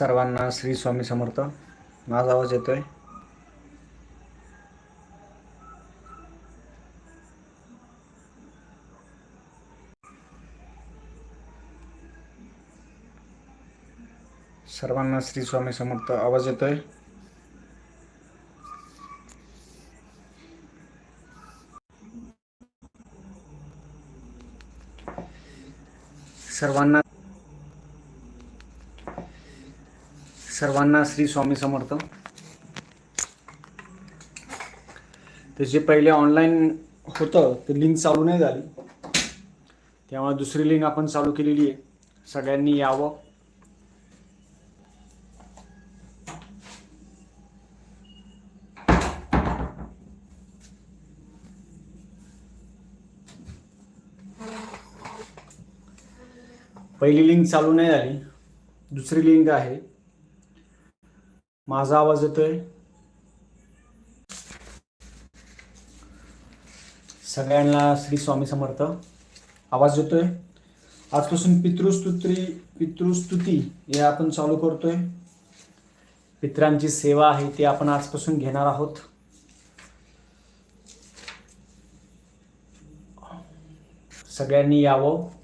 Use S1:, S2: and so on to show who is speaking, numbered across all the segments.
S1: सर्वांना श्री स्वामी समर्थ. माझा आवाज येतोय. सर्वांना श्री स्वामी समर्थ. आवाज येतोय? सर्वांना सर्वांना श्री स्वामी समर्थ. ते जे पहिले ऑनलाईन होतं ते लिंक चालू नाही झाली. त्यामुळे दुसरी लिंक आपण चालू केलेली आहे. सगळ्यांनी यावं. पहिली लिंक चालू नाही झाली. दुसरी लिंक आहे. माझा आवाज येतोय? सगळ्यांना श्री स्वामी समर्थ. आवाज येतोय? आजपासून पितृस्तुत्री पितृस्तुती हे आपण चालू करतोय. पित्रांची सेवा आहे ती आपण आजपासून घेणार आहोत. सगळ्यांनी यावं.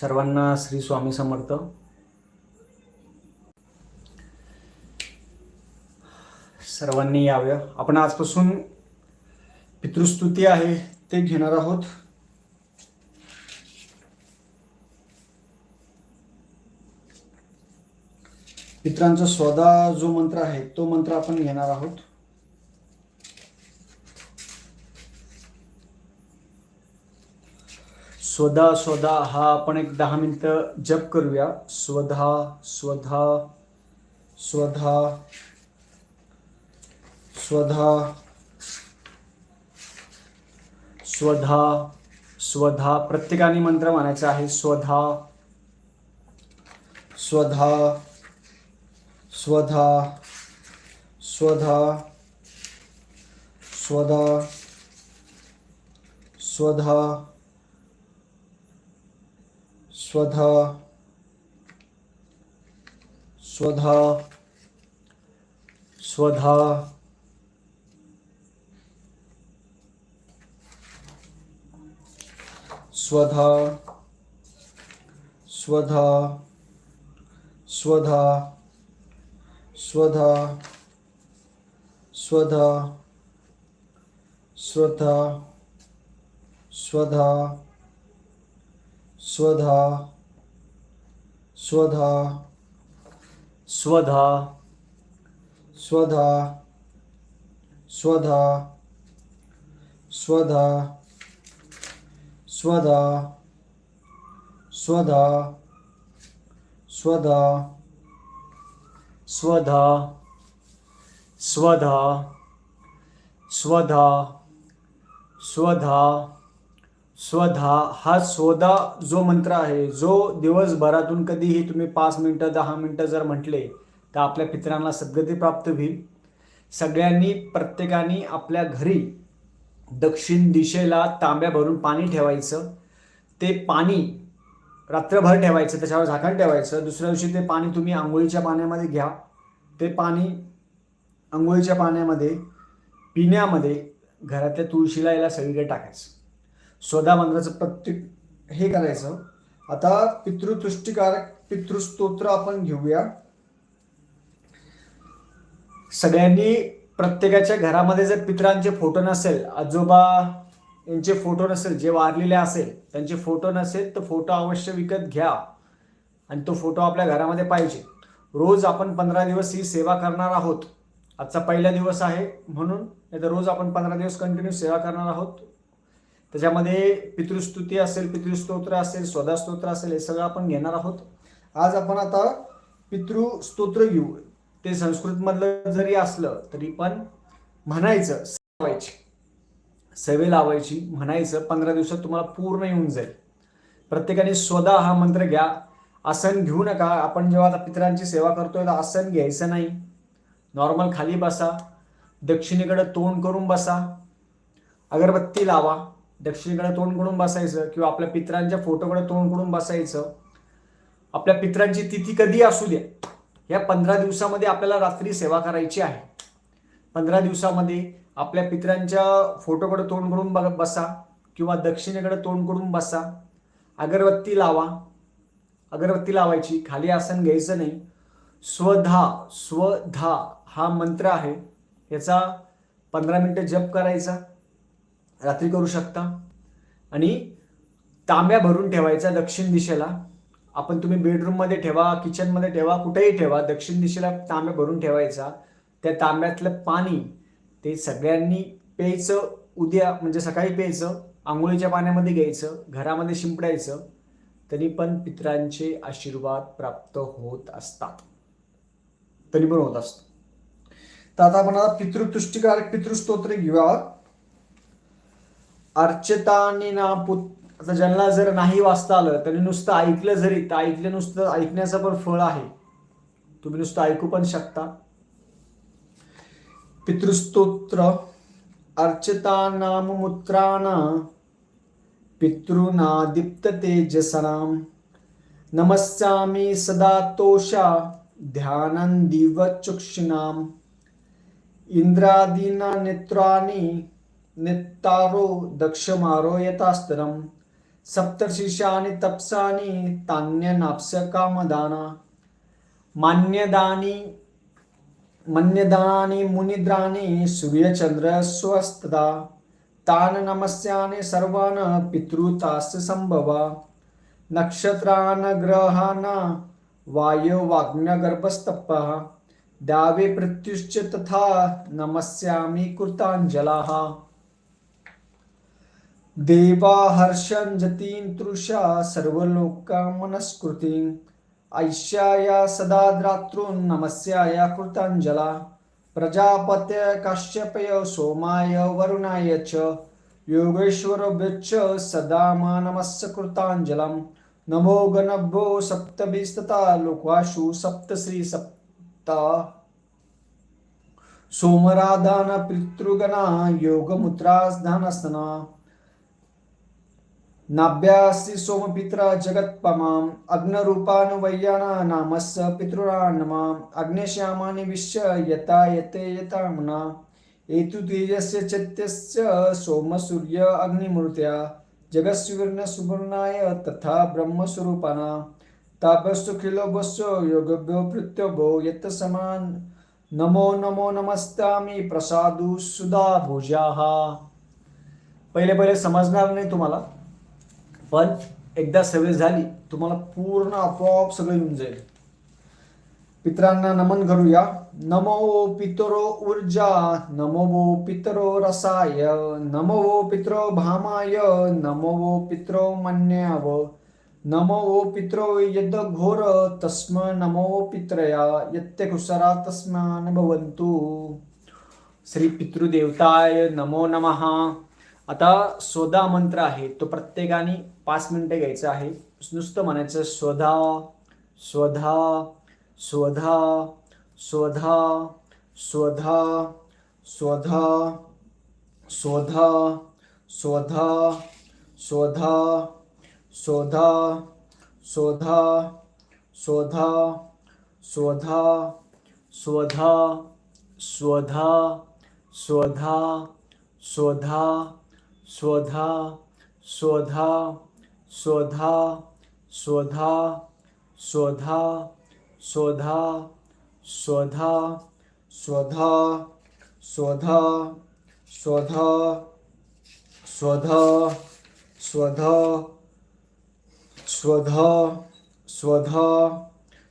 S1: सर्वांना श्री स्वामी समर्थ. सर्वांनी यावं. आपण आजपासून पितृस्तुती आहे ते घेणार आहोत. पित्रांचा स्वदा जो मंत्र आहे तो मंत्र आपण घेणार आहोत. स्वधा स्वधा हा आपण एक दहा मिनटं जप करूया स्वधा स्वधा स्वधा स्वधा स्वधा स्वधा प्रत्येकाने मंत्र मानायचा आहे स्वधा स्वधा स्वधा स्वधा स्वधा स्वधा स्वधा स्वधा स्वधा स्वधा स्वधा स्वधा स्वधा स्वधा स्वधा स्वधा स्वधा स्वधा स्वधा स्वधा स्वधा स्वधा स्वधा स्वधा स्वधा स्वधा स्वधा स्वधा स्वधा स्वधा हा स्वधा जो मंत्र आहे जो दिवसभरातून कधीही तुम्ही पाच मिनटं दहा मिनटं जर म्हटले तर आपल्या पितरांना सद्गती प्राप्त होईल. सगळ्यांनी प्रत्येकाने आपल्या घरी दक्षिण दिशेला तांब्या भरून पाणी ठेवायचं. ते पाणी रात्रभर ठेवायचं त्याच्यावर झाकण ठेवायचं. दुसऱ्या दिवशी ते पाणी तुम्ही आंघोळीच्या पाण्यामध्ये घ्या. ते पाणी आंघोळीच्या पाण्यामध्ये पिण्यामध्ये घरातल्या तुळशीला याला सगळीकडे टाकायचं. स्वदा प्रत्येक हे करायचं. आता पितृतुष्टीकारक पितृस्तोत्र आपण घेऊया. सगळ्यांनी प्रत्येकाच्या घरामध्ये जर पितरांचे फोटो नसेल आजोबा यांचे फोटो नसेल जे वारलेले असेल त्यांचे फोटो नसेल तर फोटो अवश्य विकत घ्या. आणि तो फोटो आपल्या घरामध्ये पाहिजे. रोज आपण पंधरा दिवस ही सेवा करणार आहोत. आजचा पहिला दिवस आहे म्हणून नाही तर रोज आपण पंधरा दिवस कंटिन्यू सेवा करणार आहोत. त्याच्यामध्ये पितृस्तुती असेल पितृस्तोत्र असेल स्वधास्तोत्र असेल हे सगळं आपण घेणार आहोत. आज आपण आता पितृस्तोत्र घेऊ. ते संस्कृतमधलं जरी असलं तरी पण म्हणायचं लावायची सवय लावायची म्हणायचं पंधरा दिवसात तुम्हाला पूर्ण येऊन जाईल. प्रत्येकाने स्वदा हा मंत्र घ्या. आसन घेऊ नका. आपण जेव्हा आता पितरांची सेवा करतोय तर आसन घ्यायचं नाही. नॉर्मल खाली बसा. दक्षिणेकडे तोंड करून बसा. अगरबत्ती लावा. दक्षिणेकडे तोंड करून बसायचं किंवा आपल्या पित्रांच्या फोटोकडे तोंड करून बसायचं आपल्या पित्रांची तिथी कधी असू द्या. या पंधरा दिवसामध्ये आपल्याला रात्री सेवा करायची आहे. पंधरा दिवसामध्ये आपल्या पित्रांच्या फोटोकडे तोंड करून बघ बसा किंवा दक्षिणेकडे तोंड करून बसा. अगरबत्ती लावा. अगरबत्ती लावायची खाली आसन घ्यायचं नाही. स्वधा स्वधा हा मंत्र आहे. याचा पंधरा मिनटं जप करायचा. रात्री करू शकता. आणि तांब्या भरून ठेवायचा दक्षिण दिशेला. आपण तुम्ही बेडरूममध्ये ठेवा किचनमध्ये ठेवा कुठेही ठेवा दक्षिण दिशेला तांब्या भरून ठेवायचा. त्या तांब्यातलं पाणी ते सगळ्यांनी प्यायचं उद्या म्हणजे सकाळी प्यायचं आंघोळीच्या पाण्यामध्ये घ्यायचं घरामध्ये शिंपडायचं तरी पण पितरांचे आशीर्वाद प्राप्त होत असतात. तरी पण होत असतं. तर आता आपण आता पितृतुष्टिकारक पितृस्तोत्र घेऊया अर्चतानी ना पुत आता ज्यांना जर नाही वाचता आलं त्यांनी नुसतं ऐकलं जरी तर ऐकलं नुसतं ऐकण्याचं पण फळ आहे. तुम्ही नुसतं ऐकू पण शकता. पितृस्तोत्र अर्चता नाम मुत्राणा पितृना दीप्त तेजसनाम नमस्यामी सदा तोषा ध्यानंदिव चक्षुणाम इंद्रादीना नेत्राणि नित्तारो दक्षमारो यथास्तरम। सप्तशीर्षानि तपसानि तान्यनाप्स कामदाना मान्यदानी मन्यदानी मुनिद्राणि सूर्यचंद्र स्वस्तदा। तान नमस्यानि सर्वान पितृतास संभवा नक्षत्रान ग्रहान् वायुवाग्न्यगर्भस्तपः द्यावे प्रत्युश्च तथा नमस्यामि कृताञ्जलाः। देवा हर्षं जतीं तृषा सर्वलोका मनस्कृतीं। ऐश्याया सदा द्रातॄन् नमस्याया कृताञ्जला। प्रजापत्य काश्यपय सोमाय वरुणाय च। योगेश्वरभ्यश्च सदा मानमस्य कृताञ्जलं नमो गणभ्यो सप्तभिस्तता लोकाशु सप्तश्री सप्ता सोमराधानपितृगणा योगमुद्रास्धानसना नाभ्यासि सोमपित्रा जगत्पमाम् अग्नरूपानुवय्याना नामस्य पितॄणान्नमाम् अग्निश्यामानि विश्य यथा यते यथाम्ना एतुतेजस्य चैत्यस्य सोमसूर्य अग्निमूर्त्या जगत्सुवर्णसुवर्णाय तथा ब्रह्मस्वरूपाना। तापस्सुखिलोभस्य योगभ्यो प्रत्यभो यत् समान। नमो नमो नमस्तामी प्रसादू सुधा भोजाः पहिले पहिले समजणार नाही तुम्हाला पण एकदा सवय झाली तुम्हाला पूर्ण आपोआप सगळं येऊन जाईल. पितरांना नमन करूया. नमो पितरो ऊर्जा नमो वो पितरो रसाय नमो पितरो भामाय नमो पितरो मन्याव नमो पितरो यद घोर तस्म नमो वो पित्रया यत्यकुसरा तस्मान भवन्तु. श्री पितृदेवताय नमो नमः. आता स्वधा मंत्र आहे तो प्रत्येकाने पाच मिनिटं घ्यायचं आहे नुसतं म्हणायचं स्वधा स्वधा स्वधा स्वधा स्वधा स्वधा स्वधा स्वधा स्वधा स्वधा स्वधा स्वधा स्वधा स्वधा स्वधा स्वधा स्वधा स्वधा स्वधा स्वधा स्वधा स्वधा स्वधा स्वधा स्वधा स्वधा स्वधा स्वधा स्वधा स्वधा स्वधा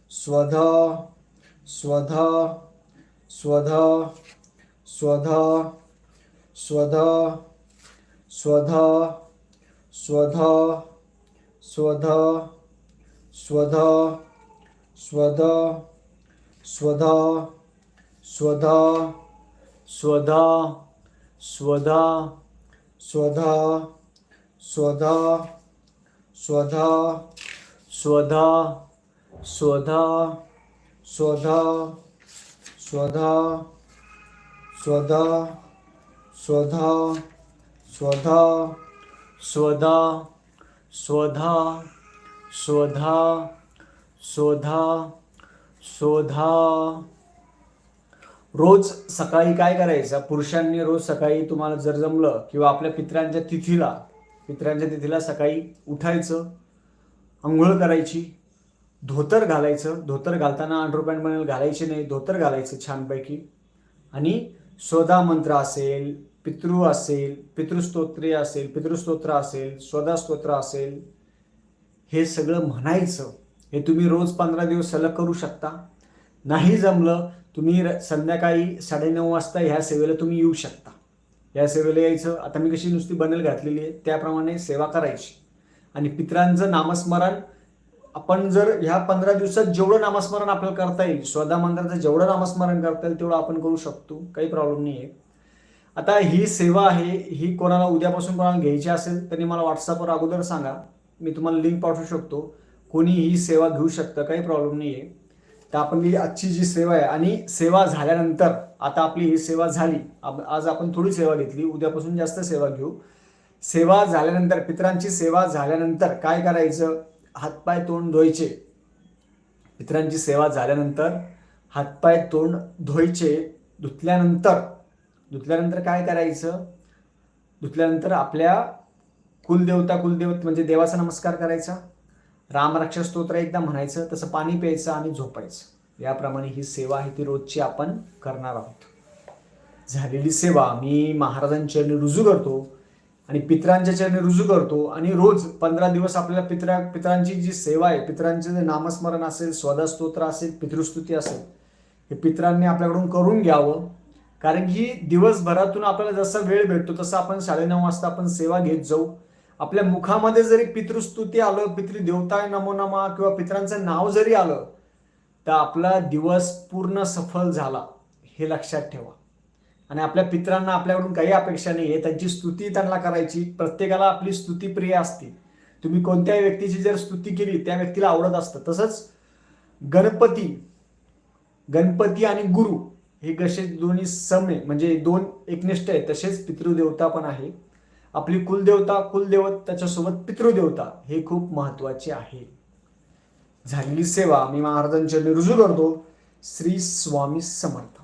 S1: स्वधा स्वधा स्वधा स्वधा स्वधा स्वधा स्वधा स्वधा स्वधा स्वधा स्वधा स्वधा स्वधा स्वधा स्वधा स्वधा स्वधा स्वधा स्वधा स्वधा स्वधा स्वधा स्वधा स्वधा स्वधा स्वधा स्वधा स्वधा स्वधा. रोज सकाळी काय करायचं? पुरुषांनी रोज सकाळी तुम्हाला जर जमलं किंवा आपल्या पित्रांच्या तिथीला पित्रांच्या तिथीला सकाळी उठायचं आंघोळ करायची धोतर घालायचं धोतर घालताना अंडरपॅन्ट बनेल घालायचे नाही धोतर घालायचं छानपैकी. आणि स्वधा मंत्र असेल पितृ असेल पितृस्तोत्रे असेल पितृस्तोत्र असेल स्वदास्तोत्र असेल हे सगळं म्हणायचं हे तुम्ही रोज पंधरा दिवस सलग करू शकता. नाही जमलं तुम्ही र- संध्याकाळी साडेनऊ वाजता ह्या सेवेला तुम्ही येऊ शकता. या सेवेला यायचं आता मी कशी नुसती बनेल घातलेली आहे त्याप्रमाणे सेवा करायची. आणि पित्रांचं नामस्मरण आपण जर ह्या पंधरा दिवसात जेवढं नामस्मरण आपल्याला करता येईल स्वदा मंत्राचं जेवढं नामस्मरण करता येईल तेवढं आपण करू शकतो काही प्रॉब्लेम नाही आहे आता ही सेवा आहे ही कोणाला उद्यापासून कोणाला घ्यायची असेल त्यांनी मला व्हॉट्सअपवर अगोदर सांगा. मी तुम्हाला लिंक पाठवू शकतो. कोणी ही सेवा घेऊ शकतं काही प्रॉब्लेम नाही आहे तर आपण ही आजची जी सेवा आहे आणि सेवा झाल्यानंतर आता आपली ही सेवा झाली आप- आज आपण थोडी सेवा घेतली उद्यापासून जास्त सेवा घेऊ. सेवा झाल्यानंतर पितरांची सेवा झाल्यानंतर काय करायचं? हातपाय तोंड धुवायचे. पित्रांची सेवा झाल्यानंतर हातपाय तोंड धुवायचे धुतल्यानंतर धुतल्यानंतर काय करायचं? धुतल्यानंतर आपल्या कुलदेवता कुलदेवत म्हणजे देवाचा नमस्कार करायचा. रामरक्षा स्तोत्र एकदा म्हणायचं तसं पाणी प्यायचं आणि झोपायचं. याप्रमाणे ही सेवा आहे ती रोजची आपण करणार आहोत. झालेली सेवा मी महाराजांच्या चरणी रुजू करतो आणि पितरांच्या चरणी रुजू करतो आणि रोज पंधरा दिवस आपल्याला पित्रा पितरांची जी सेवा आहे पितरांचे जे नामस्मरण असेल स्वदा स्तोत्र असेल पितृस्तुती असेल हे पितरांनी आपल्याकडून करून घ्यावं. कारण की दिवसभरातून आपल्याला जसा वेळ भेटतो तसं आपण साडेनऊ वाजता आपण सेवा घेत जाऊ. आपल्या मुखामध्ये जरी पितृस्तुती आलं पितृदेवताय नमोनमा किंवा पितरांचं नाव जरी आलं तर आपला दिवस पूर्ण सफल झाला हे लक्षात ठेवा. आणि आपल्या पितरांना आपल्याकडून काही अपेक्षा नाही आहे त्यांची स्तुती त्यांना करायची. प्रत्येकाला आपली स्तुती प्रिय असते. तुम्ही कोणत्याही व्यक्तीची जर स्तुती केली त्या व्यक्तीला आवडत असतं. तसंच गणपती गणपती आणि गुरु हे कसे दोन्ही सम आहे म्हणजे दोन एकनिष्ठ आहे तसेच पितृदेवता पण आहे. आपली कुलदेवता कुलदेवत त्याच्यासोबत पितृदेवता हे खूप महत्त्वाचे आहे. झालेली सेवा मी महाराजांच्या रुजू करतो. श्री स्वामी समर्थ.